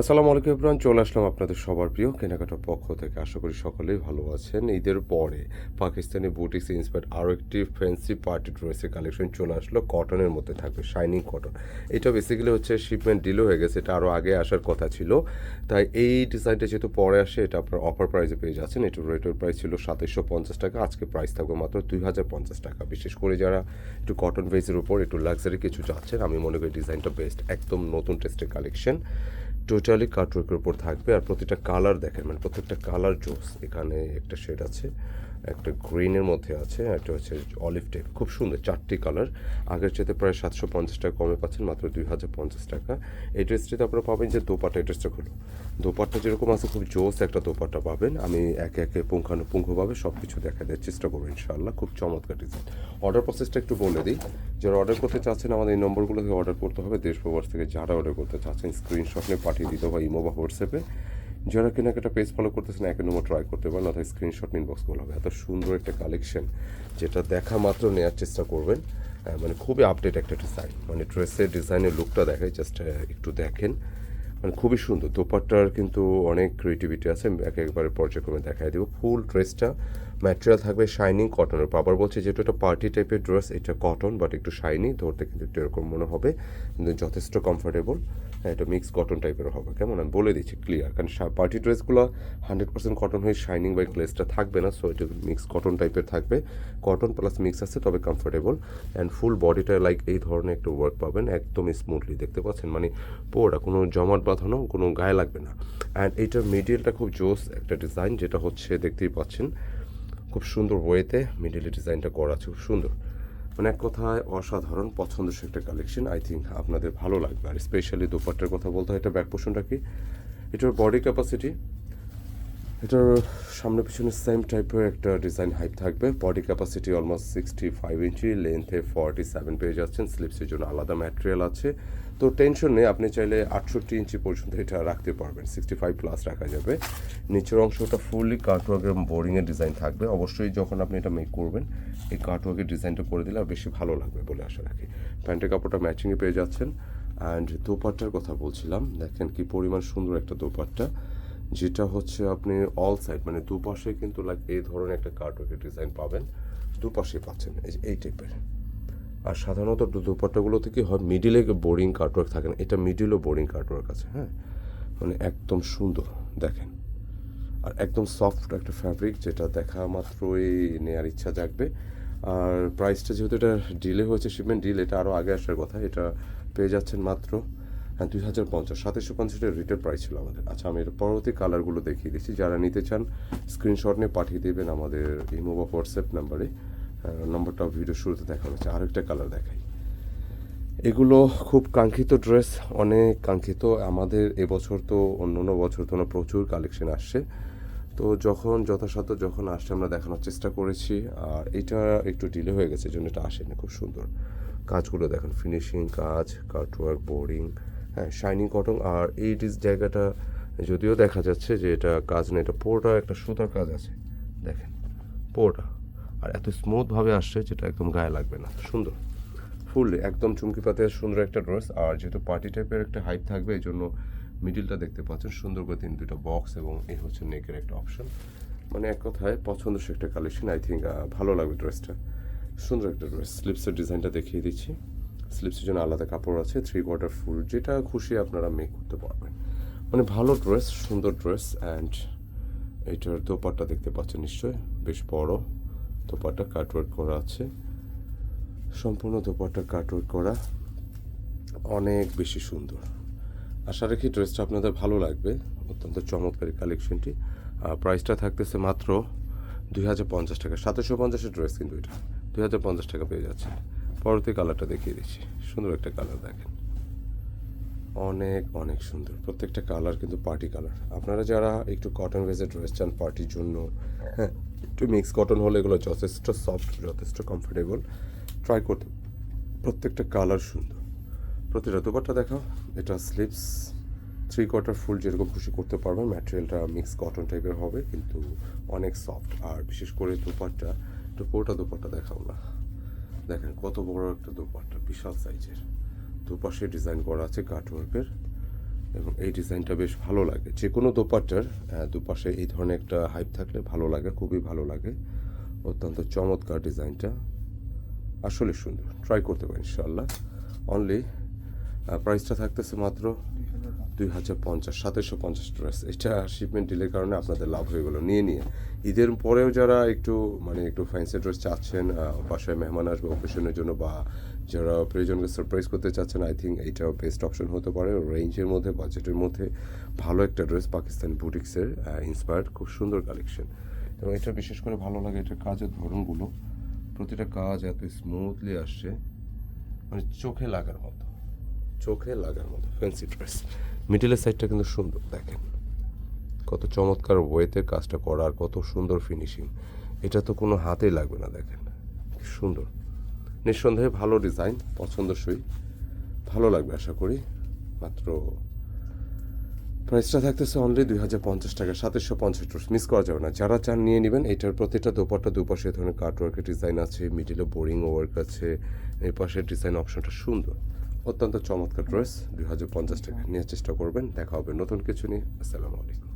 আসসালামু আলাইকুম ইব্রান চলে আসলাম আপনাদের সবার প্রিয় কেনাকাটার পক্ষ থেকে। আশা করি সকলেই ভালো আছেন। ঈদের পরে পাকিস্তানি বুটিক্স ইন্সপায়ার্ড আরও একটি ফ্যান্সি পার্টি ড্রেসের কালেকশন চলে আসলো। কটনের মধ্যে থাকবে শাইনিং কটন এটা বেসিক্যালি হচ্ছে শিপমেন্ট ডিলে হয়ে গেছে, এটা আরও আগে আসার কথা ছিল। তাই এই ডিজাইনটা যেহেতু পরে আসে, এটা আপনার অফার প্রাইসে পেয়ে যাচ্ছেন। এটার রেটের প্রাইস ছিল সাতাইশশো পঞ্চাশ টাকা, আজকে প্রাইস থাকবে মাত্র দুই হাজার পঞ্চাশ টাকা। বিশেষ করে যারা একটু কটন বেসের উপর, একটু লাক্সারি কিছু চাচ্ছেন, আমি মনে করি ডিজাইনটা বেস্ট একদম নতুন টেস্টের কালেকশন টোটালি কাটওয়ার্কের উপর থাকবে আর প্রতিটা কালার দেখেন মানে প্রত্যেকটা কালার জোস। এখানে একটা শেড আছে। একটা গ্রিনের মধ্যে আছে, একটা হচ্ছে অলিভ টাইপ, খুব সুন্দর, চারটি কালার। আগের চাইতে প্রায় সাতশো পঞ্চাশ টাকা কমে পাচ্ছেন, মাত্র দুই হাজার পঞ্চাশ টাকা। এই ড্রেসটিতে আপনারা পাবেন যে দোপাটা এই ড্রেসটা হলো দোপাট্টা যেরকম আছে, খুব জোস একটা দোপাট্টা পাবেন। আমি একে একে পুঙ্খানুপুঙ্খভাবে সব কিছু দেখা দেওয়ার চেষ্টা করব, ইনশাআল্লাহ। খুব চমৎকার ডিজাইন অর্ডার প্রসেসটা একটু বলে দিই। যারা অর্ডার করতে চাচ্ছেন, আমাদের এই নম্বরগুলো থেকে অর্ডার করতে হবে। দেশ প্রবাস থেকে যারা অর্ডার করতে চাচ্ছেন স্ক্রিনশট নিয়ে পাঠিয়ে দিতে হবে ইমো বা হোয়াটসঅ্যাপে যারা কেনাকাটা পেজ ফলো করতেছেন এক নম্বর ট্রাই করতে পারেন অথবা স্ক্রিনশট ইনবক্স করলে হবে। এত সুন্দর একটা কালেকশন যেটা দেখা মাত্র নেওয়ার চেষ্টা করবেন। মানে খুবই আপডেট একটা ডিজাইন মানে ড্রেসের ডিজাইনের লুকটা দেখায় জাস্ট একটু দেখেন। মানে খুবই সুন্দর। দোপাট্টার কিন্তু অনেক ক্রিয়েটিভিটি আছে। এক একবারে পর্যায়ক্রমে দেখাই দেবো। ফুল ড্রেসটা ম্যাটেরিয়াল থাকবে শাইনিং কটনের বাবার বলছে যেহেতু একটা পার্টি টাইপের ড্রেস এটা কটন বাট একটু শাইনি ধরতে কিন্তু একটু এরকম মনে হবে, কিন্তু যথেষ্ট কমফোর্টেবল হ্যাঁ এটা মিক্স কটন টাইপের হবে, কেমন? আমি বলে দিচ্ছি ক্লিয়ার কারণ পার্টি ড্রেসগুলো হান্ড্রেড পার্সেন্ট কটন হয়ে শাইনিং বাই গ্লেসটা থাকবে না সো এটা মিক্স কটন টাইপের থাকবে। কটন প্লাস মিক্স আছে, তবে কমফোর্টেবল অ্যান্ড ফুল বডিটা লাইক এই ধরনের একটু ওয়ার্ক পাবেন একদম স্মুথলি দেখতে পাচ্ছেন? মানে পোড়া কোনো জমাট বাঁধানো, কোনো গায়ে লাগবে না। অ্যান্ড এইটার মিডিলটা খুব জোস একটা ডিজাইন যেটা হচ্ছে, দেখতেই পাচ্ছেন খুব সুন্দর ওয়েতে মিডিলে ডিজাইনটা করা আছে, খুব সুন্দর। মানে এক কথায় অসাধারণ পছন্দের একটা কালেকশন আই থিঙ্ক আপনাদের ভালো লাগবে। আর স্পেশালি দোপাট্টার কথা বলতে হয়, এটা ব্যাক পোষণটা কি? এটার বডি ক্যাপাসিটি এটার সামনে পিছনে সেম টাইপের একটা ডিজাইন হাইপ থাকবে। Body capacity almost sixty five inch লেন্থে forty seven পেয়ে যাচ্ছেন। স্লিপসের জন্য আলাদা ম্যাটেরিয়াল আছে। তো টেনশন নেই, আপনি চাইলে আটষট্টি ইঞ্চি পর্যন্ত এটা রাখতে পারবেন। সিক্সটি ফাইভ প্লাস রাখা যাবে। নিচের অংশটা ফুললি কার্টওয়ার্কের বোরিংয়ের ডিজাইন থাকবে। অবশ্যই যখন আপনি এটা মেক করবেন, এই কার্টওয়ার্কের ডিজাইনটা করে দিলে আর বেশি ভালো লাগবে বলে আশা রাখি। প্যান্টের কাপড়টা ম্যাচিংয়ে পেয়ে যাচ্ছেন। অ্যান্ড দোপাট্টার কথা বলছিলাম। দেখেন কি পরিমাণ সুন্দর একটা দোপাট্টা। যেটা হচ্ছে আপনি অল সাইড মানে দুপাশে কিন্তু লাইক এই ধরনের একটা কার্টওয়ার্কের ডিজাইন পাবেন দুপাশে পাচ্ছেন, এই এই টাইপের আর সাধারণত দু- দুপাট্টাগুলো থেকে হয় মিডিলে বোরিং কার্টওয়ার্ক থাকে না, এটা মিডিলও বোরিং কার্টওয়ার্ক আছে হ্যাঁ? মানে একদম সুন্দর, দেখেন। আর একদম সফট একটা ফ্যাব্রিক যেটা দেখা মাত্রই নেওয়ার ইচ্ছা জাগবে। আর প্রাইসটা যেহেতু এটা ডিলে হয়েছে শিপমেন্ট ডিল এটা আরও আগে আসার কথা, এটা পেয়ে যাচ্ছেন মাত্র দুই হাজার পঞ্চাশ সাতাশশো পঞ্চাশের রিটেল প্রাইস ছিল আমাদের। আচ্ছা আমি এর পরবর্তী কালারগুলো দেখিয়ে দিচ্ছি। যারা নিতে চান স্ক্রিনশট নিয়ে পাঠিয়ে দেবেন আমাদের ইমো বা হোয়াটসঅ্যাপ নাম্বারে নম্বরটাও ভিডিও শুরুতে দেখা হচ্ছে আরেকটা কালার দেখাই। এগুলো খুব কাঙ্ক্ষিত ড্রেস অনেক কাঙ্ক্ষিত। আমাদের এবছর তো, অন্য অন্য বছর তো প্রচুর কালেকশন আসছে। তো যখন, যথাসাধ্য যখন আসছে, আমরা দেখানোর চেষ্টা করেছি। আর এটা একটু ডিলে হয়ে গেছে জন্য এটা আসেনি। খুব সুন্দর। কাজগুলো দেখেন ফিনিশিং কাজ কাটওয়ার্ক বোর্ডিং হ্যাঁ শাইনিং কটন আর এই ডিস জায়গাটা যদিও দেখা যাচ্ছে যে এটা কাজ না, এটা পুরোটা একটা সুতার কাজ আছে। দেখেন পুরোটা আর এত স্মুথভাবে আসছে যেটা একদম গায়ে লাগবে না। সুন্দর। ফুল একদম চুমকি পাতে সুন্দর একটা ড্রেস আর যেহেতু পার্টি টাইপের একটা হাইট থাকবে, এই জন্য মিডিলটা দেখতে পাচ্ছেন, সুন্দর করে তিন দুটো বক্স এবং এই হচ্ছে নেকের একটা অপশন মানে এক কথায় পছন্দের একটা কালেকশন আই থিঙ্ক ভালো লাগবে ড্রেসটা সুন্দর একটা ড্রেস স্লিপসের ডিজাইনটা দেখিয়ে দিচ্ছি। স্লিপসের জন্য আলাদা কাপড় আছে থ্রি কোয়ার্টার ফুল যেটা খুশি আপনারা মেক করতে পারবেন। মানে ভালো ড্রেস সুন্দর ড্রেস অ্যান্ড এটার দোপাট্টা দেখতে পাচ্ছেন নিশ্চয়ই, বেশ বড় দোপাট্টা কাটওয়ার্ক করা আছে। সম্পূর্ণ দোপাট্টা কাটওয়ার্ক করা অনেক বেশি সুন্দর। আশা রাখি ড্রেসটা আপনাদের ভালো লাগবে, অত্যন্ত চমৎকারী কালেকশনটি প্রাইসটা থাকতেছে মাত্র দুই হাজার পঞ্চাশ টাকা, সাতশো পঞ্চাশের ড্রেস কিন্তু এটা, দুই হাজার পঞ্চাশ টাকা পেয়ে যাচ্ছে পরবর্তী কালারটা দেখিয়ে দিচ্ছি। সুন্দর একটা কালার দেখেন। অনেক অনেক সুন্দর। প্রত্যেকটা কালার কিন্তু পার্টি কালার আপনারা যারা একটু কটন ভেজে ড্রেস চান পার্টির জন্য হ্যাঁ একটু মিক্স কটন হলে এগুলো যথেষ্ট সফট যথেষ্ট কমফোর্টেবল ট্রাই করতে প্রত্যেকটা কালার সুন্দর। প্রতিটা দুপারটা দেখাও। এটা স্লিপস থ্রি কোয়ার্টার ফুল যেরকম খুশি করতে পারবেন ম্যাটেরিয়ালটা মিক্স কটন টাইপের হবে, কিন্তু অনেক সফট আর বিশেষ করে দুপারটা একটু পুরোটা দুপারটা দেখাও না। দেখেন কত বড় একটা দুপারটা বিশাল সাইজের। দুপাশে ডিজাইন করা আছে কাটওয়ার্কের এবং এই ডিজাইনটা বেশ ভালো লাগে। যে কোনো দোপাট্টার দুপাশে এই ধরনের একটা হাইপ থাকলে ভালো লাগে, খুবই ভালো লাগে। অত্যন্ত চমৎকার ডিজাইনটা আসলে সুন্দর। ট্রাই করতে পারেন ইনশাল্লাহ অনলি প্রাইসটা থাকতেছে মাত্র দুই হাজার পঞ্চাশ সাতাশশো পঞ্চাশ ড্রেস এটা শিপমেন্ট ডিলের কারণে আপনাদের লাভ হয়ে গেলো। নিয়ে নিয়ে। ঈদের পরেও যারা একটু মানে একটু ফ্যান্সি ড্রেস চাচ্ছেন বাসায় মেহমান আসবে অকেশনের জন্য বা যারা প্রিয়জনকে সারপ্রাইজ করতে চাচ্ছেন আই থিঙ্ক এইটা বেস্ট অপশন হতে পারে। রেঞ্জের মধ্যে বাজেটের মধ্যে ভালো একটা ড্রেস পাকিস্তানি বুটিক্সের ইন্সপায়ার্ড খুব সুন্দর কালেকশন এবং এটা বিশেষ করে ভালো লাগে, এটা কাজের ধরনগুলো। প্রতিটা কাজ এত স্মুথলি আসছে মানে চোখে লাগার মতো। চোখে লাগার মতো ফ্যান্সি ড্রেস মিডিলের সাইডটা কিন্তু সুন্দর, দেখেন। কত চমৎকার ওয়েতে কাজটা করা আর কত সুন্দর ফিনিশিং এটা তো কোনো হাতেই লাগবে না, দেখেন। সুন্দর। নিঃসন্দেহে ভালো ডিজাইন পছন্দসই। ভালো লাগবে আশা করি। মাত্র প্রাইসটা থাকতেছে অনলি দুই হাজার পঞ্চাশ টাকা সাতাশশো পঞ্চাশ ড্রেস মিস করা যাবে না। যারা চান নিয়ে নেবেন, এটার প্রতিটা দোপাট্টা দুপাশে ধরনের কাট ওয়ার্কের ডিজাইন আছে মিডিলে বোরিং ওয়ার্ক আছে, এই পাশের ডিজাইন অপশনটা সুন্দর। অত্যন্ত চমৎকার ড্রেস দুই হাজার পঞ্চাশ টাকা। নেওয়ার চেষ্টা করবেন। দেখা হবে নতুন কিছু নিয়ে। আসসালামু আলাইকুম।